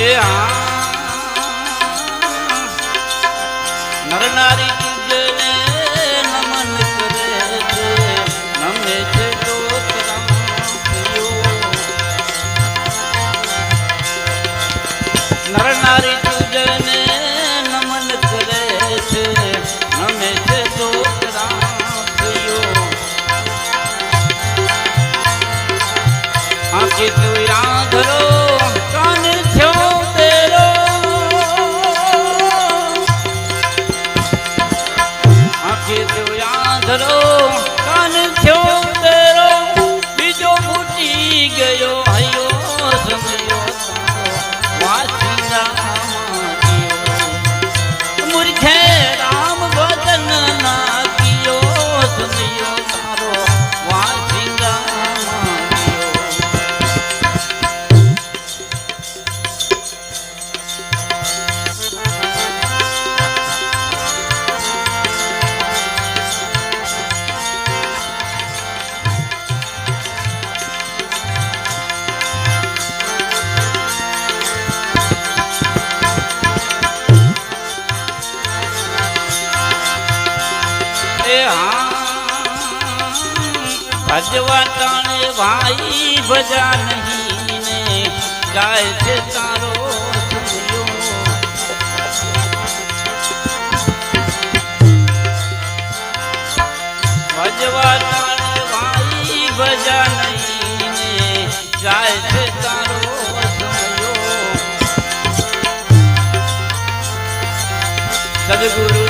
એ નર નારી તુજને નમન કરે છે નમે છે નર નારી તુજને નમન કરે છે નમે છે દોતરા આંખી ભજવા તાણે ભાઈ ભજા નહીં ને ગાય છે તારો ભજવા તાણે ભાઈ ભજા નહીં ને ગાય છે તારો સદગુરુ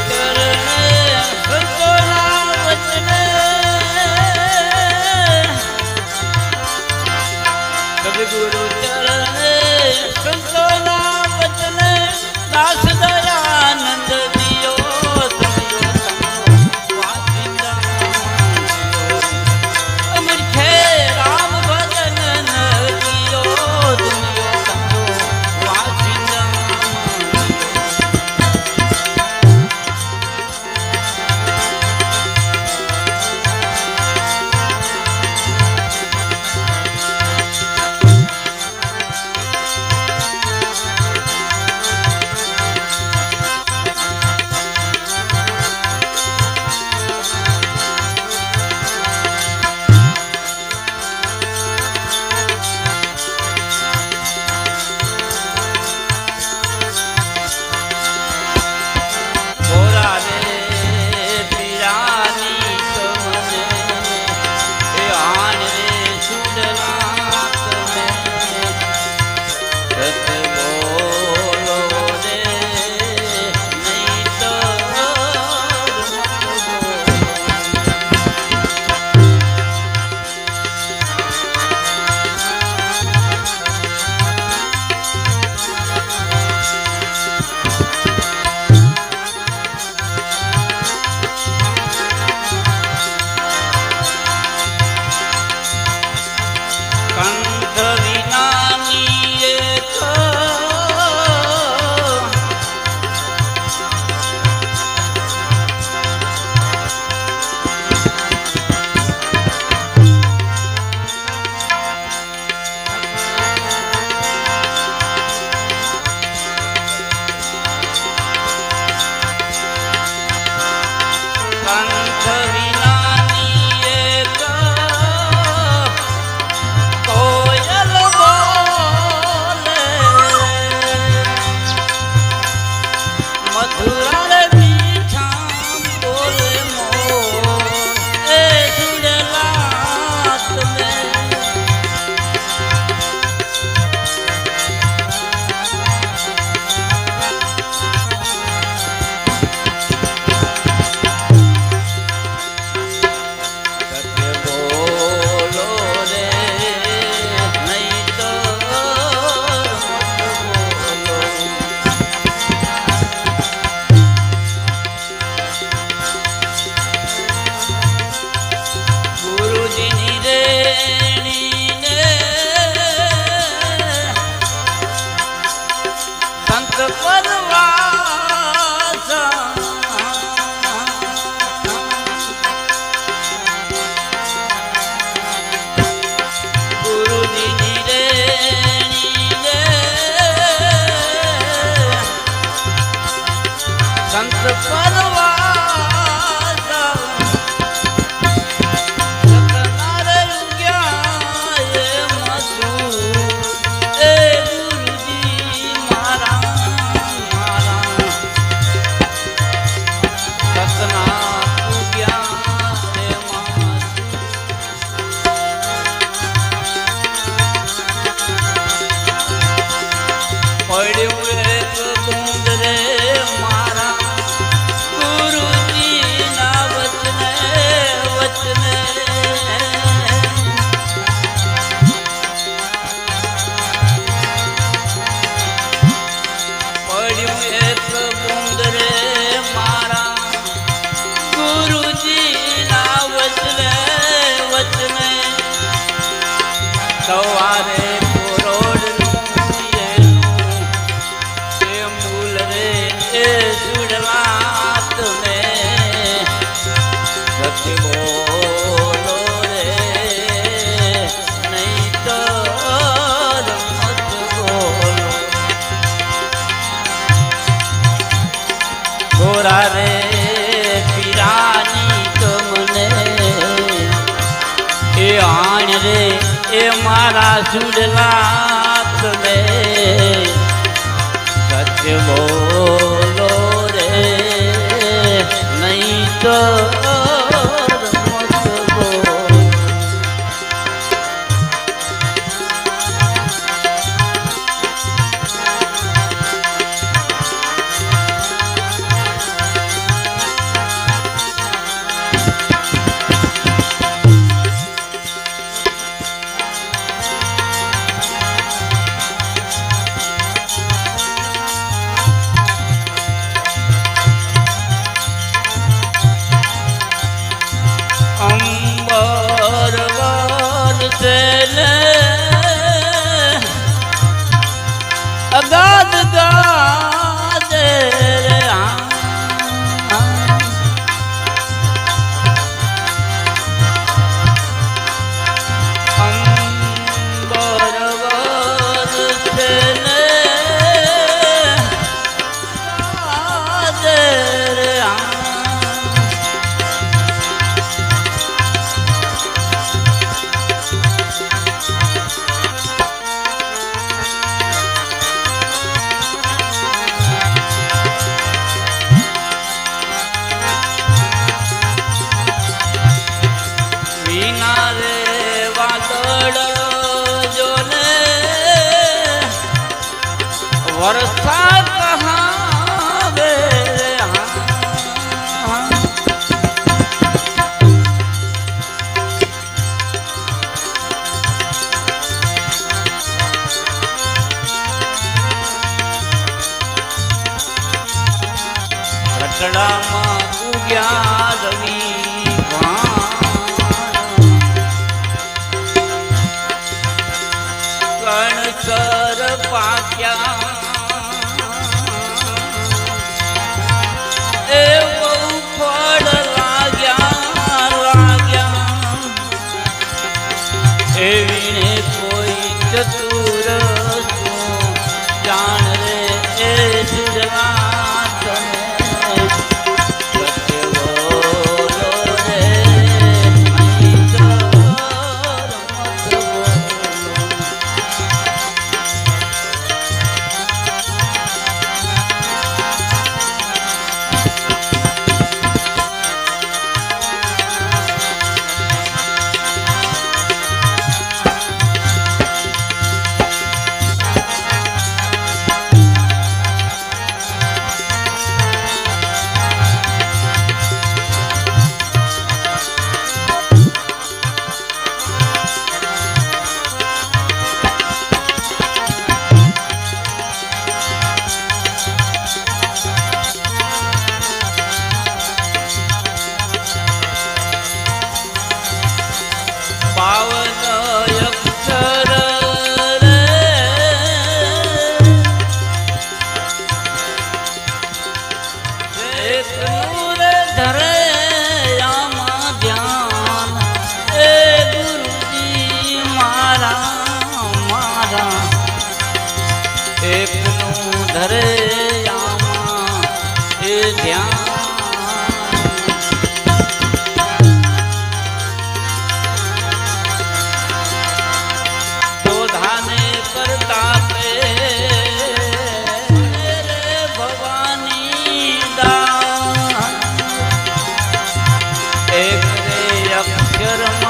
સુડલા તમે સત્ય બોલો રે નહીં તો વરસાદ शर्मा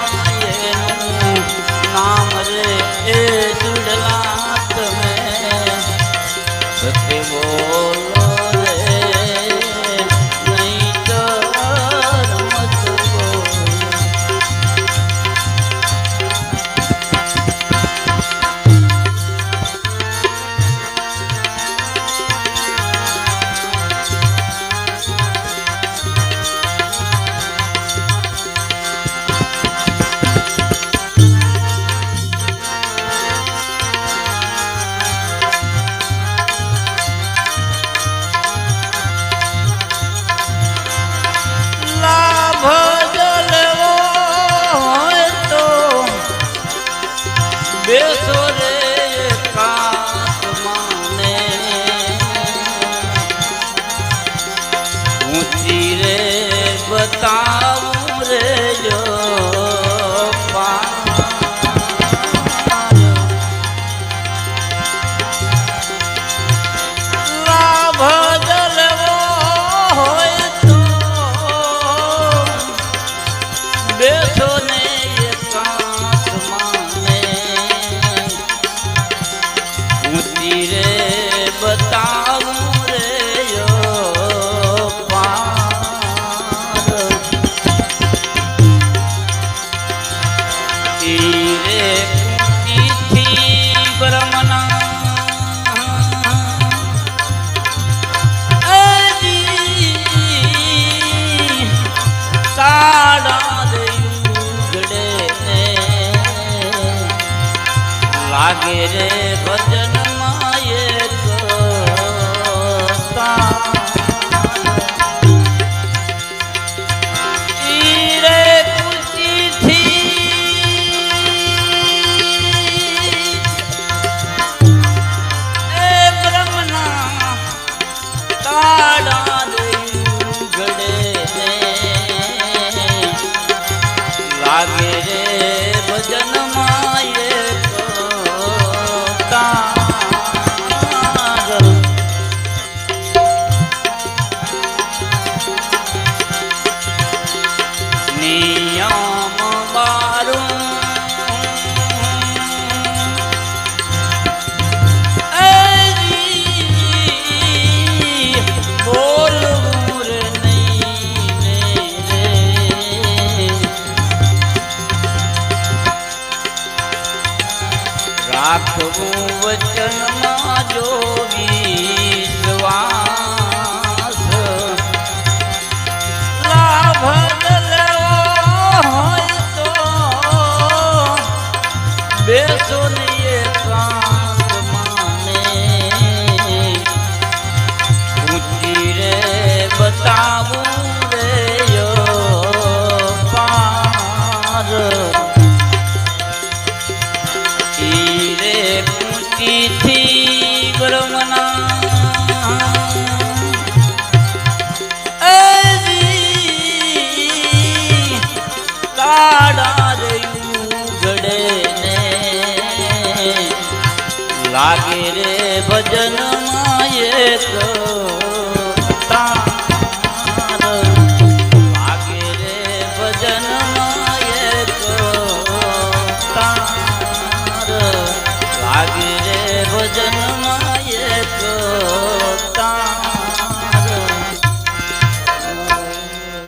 રે ભજ આવું વચનમાં જો દાડા જડે ને લાગે રે ભજન માયે તો